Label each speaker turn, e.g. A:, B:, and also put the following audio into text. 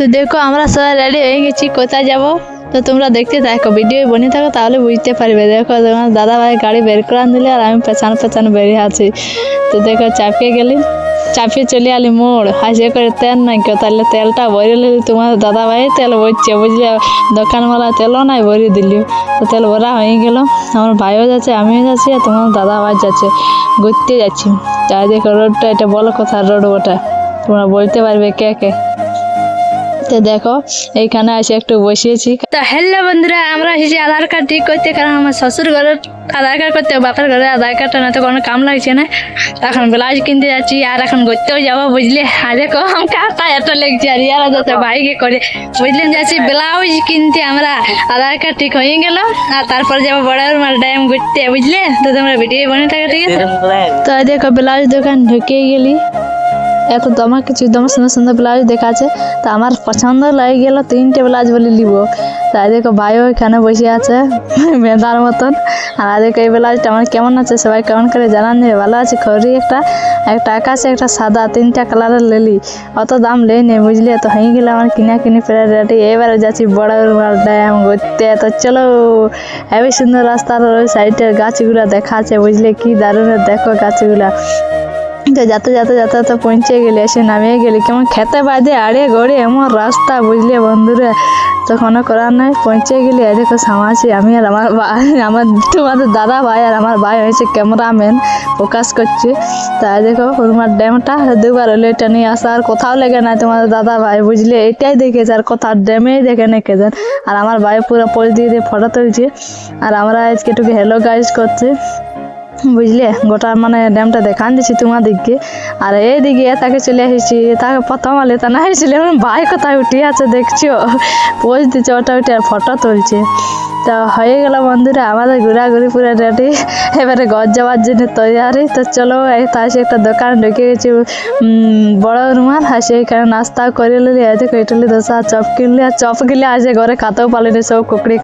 A: তো দেখো আমরা সবাই রেডি হয়ে গেছি, কোথায় যাব? তো তোমরা দেখতে থাকো ভিডিও বনে থাকো, তাহলে বুঝতে পারবে। দেখো তোমার দাদা ভাই গাড়ি বের করে দিলে আর আমি পেছান পেছান বেরিয়ে আছি। তো দেখো চাপিয়ে গেলি, চাপিয়ে চলে আলি মোড়। হাসে করে তেল নাই কেউ, তাহলে তেলটা ভরে তোমার দাদা ভাই তেল ভরছে, বুঝলে? দোকানওয়ালা তেলও নাই ভরে দিলি। তো তেল ভরা হয়ে গেল। আমার ভাইও যাচ্ছে, আমিও যাচ্ছি আর তোমার দাদা ভাই যাচ্ছে। ঘুরতে যাচ্ছি। তাই দেখো রোডটা এটা বলো কোথায় রোড ওটা তোমরা বলতে পারবে কে কে। তো দেখো। এইখানে এসে একটু বসিয়েছি। তো হ্যালো বন্ধুরা আমরা এসেছি আধার কার্ড ঠিক করতে কারণ আমার শ্বশুর ঘরের আধার কার্ড করতে বাপের ঘরে আধার কার্ডটা না তো কোনো কাম লাগছে না। এখন ব্লাউজ কিনতে যাচ্ছি আর এখন ঘুরতেও যাব বুঝলে? আর দেখো আমাকে আটা এত লেগছে আর ইয়ারা যাচ্ছে বাইকে করে। বুঝলেন যাচ্ছি ব্লাউজ কিনতে আমরা আধার কার্ড ঠিক হয়ে গেল আর তারপর যাব বড় মাল ড্যাম ঘুরতে বুঝলে? তো তোমরা ভিডিও বনে থাকো ঠিক আছে? তো দেখো ব্লাউজ দোকান ঢুকে গেলি। এত দমা কিছু দমা সুন্দর সুন্দর ব্লাউজ দেখাচ্ছে তো আমার পছন্দ লাগে গেল তিনটে ব্লাউজ বলে নিব। তাই দেখো ভাইও এখানে বসে আছে, মেধার মতন। আর দেখো এই ব্লাউজটা আমার কেমন আছে সবাই কেমন করে জানান। যে ভালো আছে, খড়ি একটা একটা আকাশে একটা সাদা, তিনটা কালারের লেলি অত দাম লেই নেই বুঝলি? তো হয়ে গেলে আমার কিনা কিনি ফেরে রেডি। এবারে যাচ্ছি বড় ড্যাম ঘুরতে। তো চলো, হেবি সুন্দর রাস্তার ওই সাইডের গাছগুলো দেখাচ্ছে বুঝলে? কি দারুণ দেখো গাছগুলা। তো যাতে যাতে যাতে যাতে পৌঁছে গেলে, এসে নামিয়ে গেলে কেমন খেতে বাদে আড়ে গড়ে এমন রাস্তা বুঝলে বন্ধুরা। তো কোনো করার নাই, পৌঁছে গেলে দেখো সামাছি আমি আর আমার আমার তোমাদের দাদা ভাই আর আমার ভাই হয়েছে ক্যামেরাম্যান, ফোকাস করছে। তাই দেখো, তোমার ড্যামটা দুবার হলো, এটা নিয়ে আসা আর কোথাও লেগে না তোমাদের দাদা ভাই, বুঝলে? এটাই দেখেছে আর কোথাও ড্যামেই দেখে না কে যান আর আমার ভাই পুরো পোজ দিয়ে দিয়ে ফটো তুলছে। আর আমরা আজকে একটু হ্যালো গাইজ করছে। বুঝলে? গোটা মানে ড্যামটা দেখান দিচ্ছি তোমাদেরকে আর এইদিকে তাকে চলে এসেছি তাকে প্রথম আলে তা না এসেছিল ভাই কোথায় উঠে আছে দেখছ? পোজ দিচ্ছে, ওটা উঠে আর ফটো তুলছে। তো হয়ে গেল বন্ধুরা, আমাদের ঘোরাঘুরি পুরো রেডি এবারে ঘর যাওয়ার জন্য তৈরি তো চলো, এই পাশে একটা দোকান, ঢুকে গেছি। বড় রুমাল, আর সেইখানে নাস্তা করে নিলি এতে কইটলি দোসা, চপ কিনলি, আর চপ কিনলে আসে ঘরে খাতেও পালিনি, সব কুকড়ি